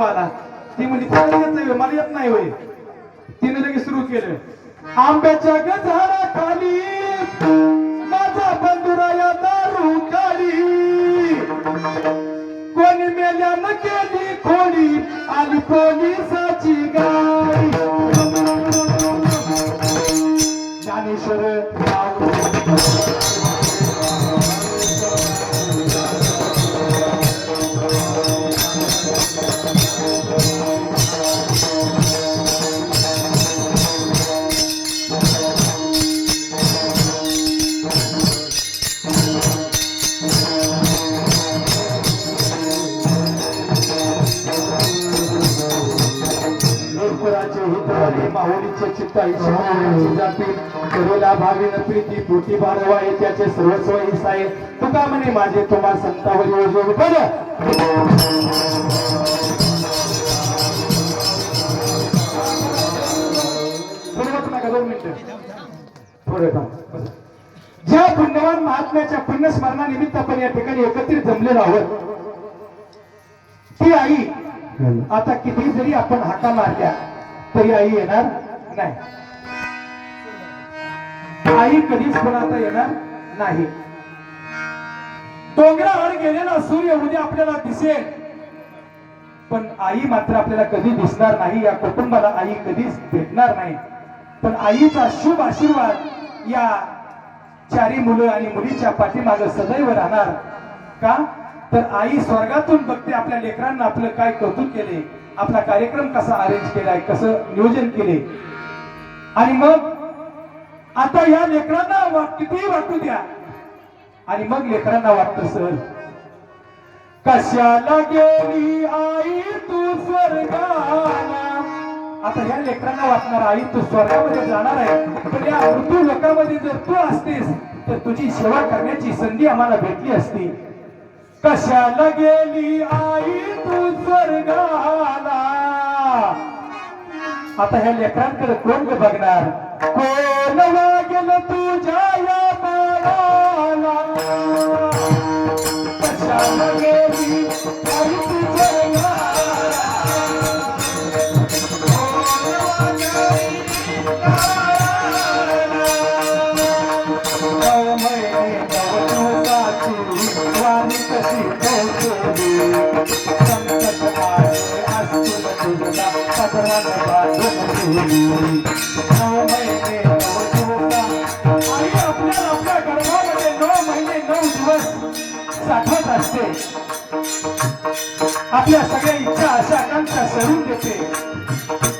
ती म्हणजे कोणाला येत नाही मला येत नाही होय. तिने लगेच सुरू केलं. आंब्याच्या गजारा खाली माझा बंधुराया दारू काढी कोणी मेल्या न केली खोली आली पोलिसाची गाडी. प्रीती पोटी बाळवा आहे त्याचे सर्वस्व आहे. तुका म्हणे माझे तुम्हा संतावर योजन बरं. ज्या पुण्यवान महात्म्याच्या पुण्यस्मरणानिमित्त आपण या ठिकाणी एकत्रित जमलेलो आहोत ती आई आता किती जरी आपण हाका मारल्या तरी आई येणार नाही. आई कधीच पण आता येणार नाही. डोंगरावर गेलेला सूर्य उद्या आपल्याला दिसेल. पण आई मात्र आपल्याला कधी दिसणार नाही या कुटुंबाला आई कधीच भेटणार नाही. पण आईचा शुभ आशीर्वाद या चारी मुलं आणि मुलीच्या पाठीमागे सदैव राहणार. का? तर आई स्वर्गातून बघते आपल्या लेकरांना आपलं काय कौतुक केले आपला कार्यक्रम कसा अरेंज केलाय कसं नियोजन केले. आणि मग आता या लेकरांना वा- कितीही वाटू द्या आणि मग लेकरांना वाटतं सर कशाला गेली आई तू स्वर्गा आता ह्या लेकरांना वाटणार आई तू स्वर्गामध्ये जाणार आहे. पण या मृत्यू लोकांमध्ये जर तू असतीस तर तुझी सेवा करण्याची संधी आम्हाला भेटली असती. कशाला गेली आई तू स्वर्गाला? आता ह्या लेकरांकडे कोण बघणार? कोण वागेल तुझ्या या बाळाला? कशाला गेली आपल्या सगळ्या इच्छा आशा आकांक्षा सरून देते.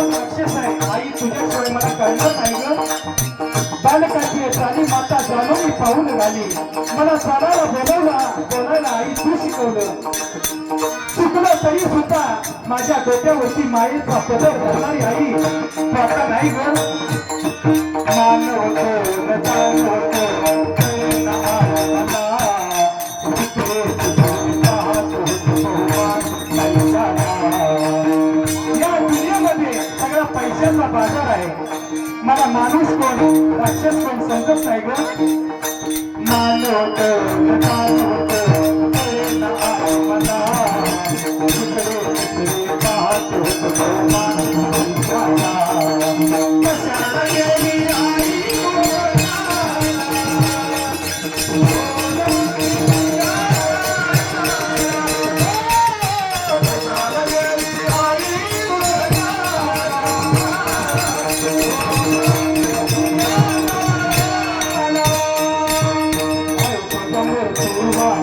राक्षस आहे आई तुझ्याशिवाय मला नाही ग. बालकाची माता जाणून मी पाहून राहिली. मला चालायला बोलवला बोलायला आई तू शिकवलं. चुकलं तरी सुद्धा माझ्या डोक्यावरती मायेचा पदर धरणारी आई. तू नाही ग. मान सगळा बाजार आहे. मला माणूस कोण राक्षस कोण समजत नाही ग. मान